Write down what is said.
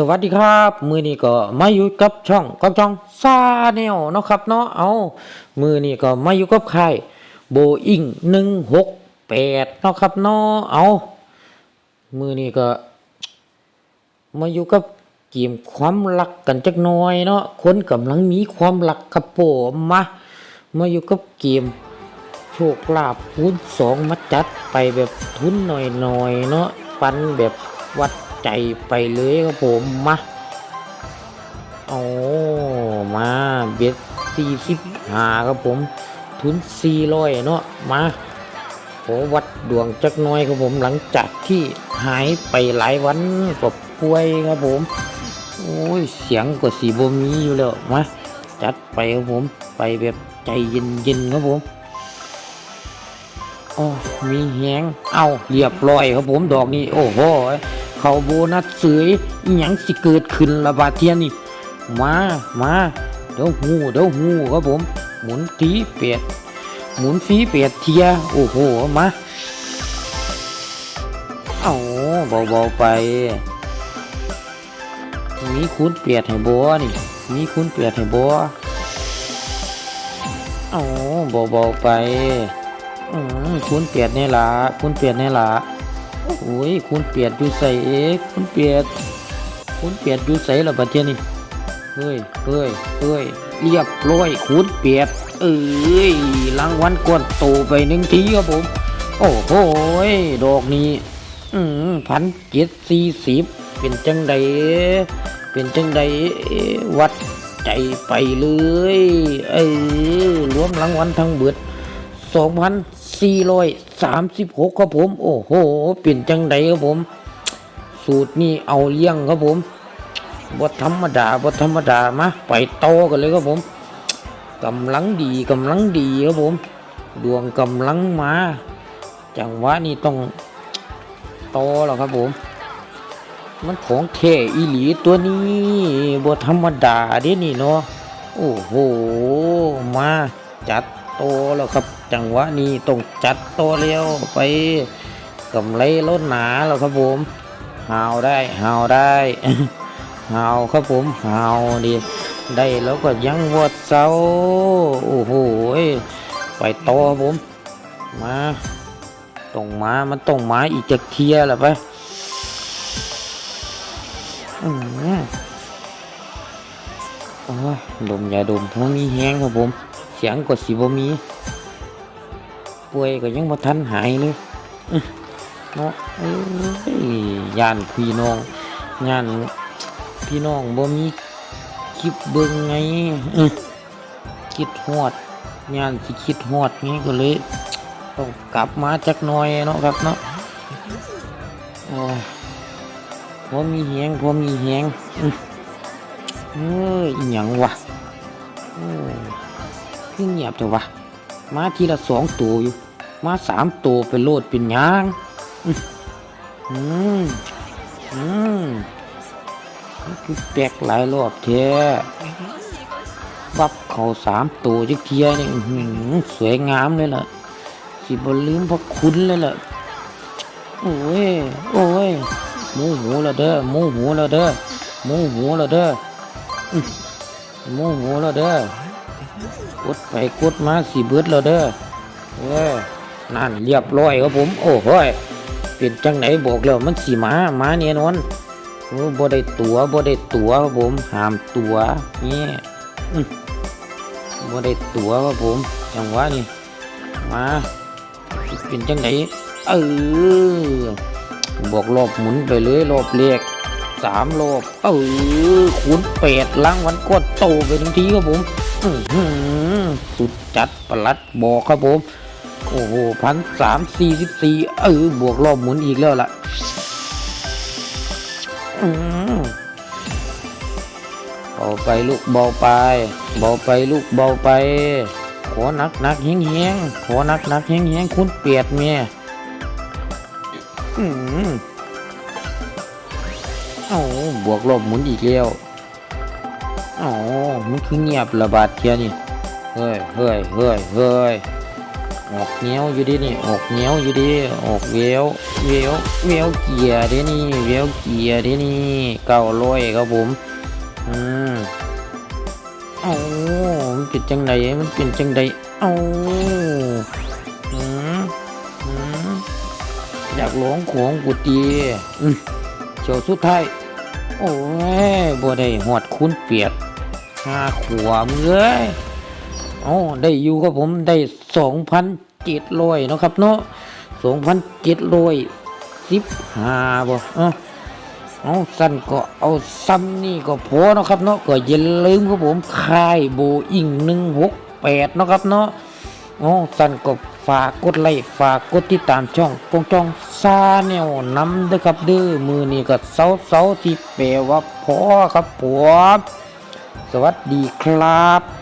สวัสดีครับ มือนี้ก็มาอยู่กับช่องกับช่องซาแนลเนาะครับเนาะเอามือนี้ก็มาอยู่กับใค่ายโบอิงหนึ่งหกแปดเนาะครับเนาะเอามือนี้ก็ มาอยู่กับเกมความรักกันจักหน่อยเนาะคนกำลังมีความรักครับผมมามาอยู่กับเกมโชคลาภคูณสองมาจัดไปแบบทุนหน่อยๆเนาะปันแบบ วัดใจไปเลยครับผมมาโอ้มาเบ็ดสี่สิบหาครับผม ทุนสี่ร้อยเนาะมาขอวัดดวงจักหน้อยครับผมหลังจากที่หายไปหลายวันกับป่วยครับผม โอ้ยเสียงก็สีบมีอยู่แล้วมาจัดไปครับผมไปแบบใจเย็นๆครับผมโอ้มีแหงเอาเรียบร้อยครับผมดอกนี้โอ้โห เขาโบนัสเสยอหยังสิเกิดขึ้นละบาดเทียนี่ มามาเดี๋ยวหูเดี๋ยวหูครับผม หมุนทีเปียดหมุนฟีเปียดเทียโอ้โหมาเอาเบาๆไป มีคุณเปียดให้บัวนี่ มีคุณเปียดให้บัวเอาเบาๆไป อืมคุณเปียดเนี่ยล่ะคุณเปียดเนี่ยล่ะ โอ้ยคุณเปียดอยู่ใส่เอกคุณเปียดคุณเปียดอยู่ใส่ละบัดเทียนี่เฮ้ยเฮ้ยเฮ้ยเรียบร้อยคุณเปียดเอ้ยรางวัลก้อนโตไปหนึ่งทีครับผม โอ้โหดอกนี้อืมพันเจ็ดสี่สิบเป็นจังใดเป็นจังใดวัดใจไปเลยเอ้ยรวมรางวัลทั้งเบิด 2,436 ครับผม โอ้โหเป็นจังไดครับผม สูตรนี้เอาเลี้ยงครับผมบทธรรมดาบทธรรมดามาไปโตกันเลยครับผมกำลังดีกำลังดีครับผม ดวงกำลังมาจังหวะนี้ต้องโตแล้วครับผม มันของแท้อีหลีตัวนี้บทธรรมดาเด้นี่เนาะโอ้โห มาจัดโตแล้วครับ จังหวะนี้ต้องจัดโตเร็วไปกำไรลดหนาแล้วครับผมหาวได้หาวได้หาวครับผมหาวดีได้แล้วก็ยังวดเสาโอ้โหไปโตผมมาต้องมามันต้องมาอีกจากเทียแหละไปอืมโอ้ยดมยาดมทั้งนี้แห้งครับผม เสียงก็สิบมี ป่วยก็ยังบ่ทันหายเลยเนาะย่านพี่น้องย่านพี่น้องบ่มีคลิปเบิ่งไงคิดฮอดย่านสิคิดฮอดไงก็เลยต้องกลับมาจักหน่อยเนาะครับเนาะโอ้ยพอมีแหงพอมีแหงเอ้ยหยังวะโอ้ขึ้นเงียบเถอะวะ มาทีละสองตัวอยู่ มาสามตัวไปโลดเป็นยาง อืม อืมคือแตกหลายรอบแท้วับเขาสามตัวจักเทียนี่หือสวยงามเลยล่ะ สิบลืมพระคุณเลยล่ะ โอ้ย โอ้ยหมูหูละเด้อหมูหูละเด้อหมูหูละเด้อโมโหแล้วเด้อ ดไปกดมาสีเบิดแล้วเด้อเออนั่นเรียบร้อยครับผม โอ้โหยเป็นจังไหนบอกแล้วมันสีมามาเนี่ยนอนโอ้บ่ได้ตัวบ่ได้ตัวครับผมหามตัวนี่บ่ได้ตัวครับผมจังหวะนี่มาเป็นจังไหนเออบอกรอบหมุนไปเลยรอบเล็กสามโลบเออคูณเป็ดล้างวันกดโตไปทันทีครับผม สุดจัดประหลัดบอกครับผม โอ้โหพันสามสี่สิบสี่เออบวกรอบหมุนอีกแล้วล่ะเบาไปลูกเบาไป เบาไปลูกเบาไป ขอนักนักเฮงเฮงขอนักนักเฮงเฮงคุณเปียดเมียอืมเอาบวกลบหมุนอีกแล้ว เอ๋อมันคือเงียบระบาดเทียนี่ เฮ้ยเฮ้ยเฮ้ยเฮ้ยออกเงี้ยวอยู่ดินี่ ออกเงี้ยวอยู่ดิ ออกเววเววเววเกียร์ดินี่ เววเกียร์ดินี่เก้าร้อยครับผม อืมเอ้ามันเป็นจังไดมันเป็นจังไดเอ้าอืมอืมอยากหลงของกูตีอืมเจ้าสุดท้าย โอ้ยบ่ได้หอดคุณเปียก ห้าขวามเอ้ยอ๋อได้อยู่ครับผมได้สองพันเจ็ดร้อยนะครับเนาะสองพันเจ็ดร้อยสิบห้าบ่เอ้าเอาสั้นก็เอาซ้ำนี่ก็พอเนาะครับเนาะก็อย่าลืมครับผมค่ายโบอิงหนึ่งหกแปดเนาะครับเนาะอ๋อสั้นก็ฝากกดไลค์ฝากกดติดตามช่องปงจองซาแนวนำเด้อครับเด้อมือนี้ก็เสาเสาที่แปลว่าพอครับผม สวัสดีครับ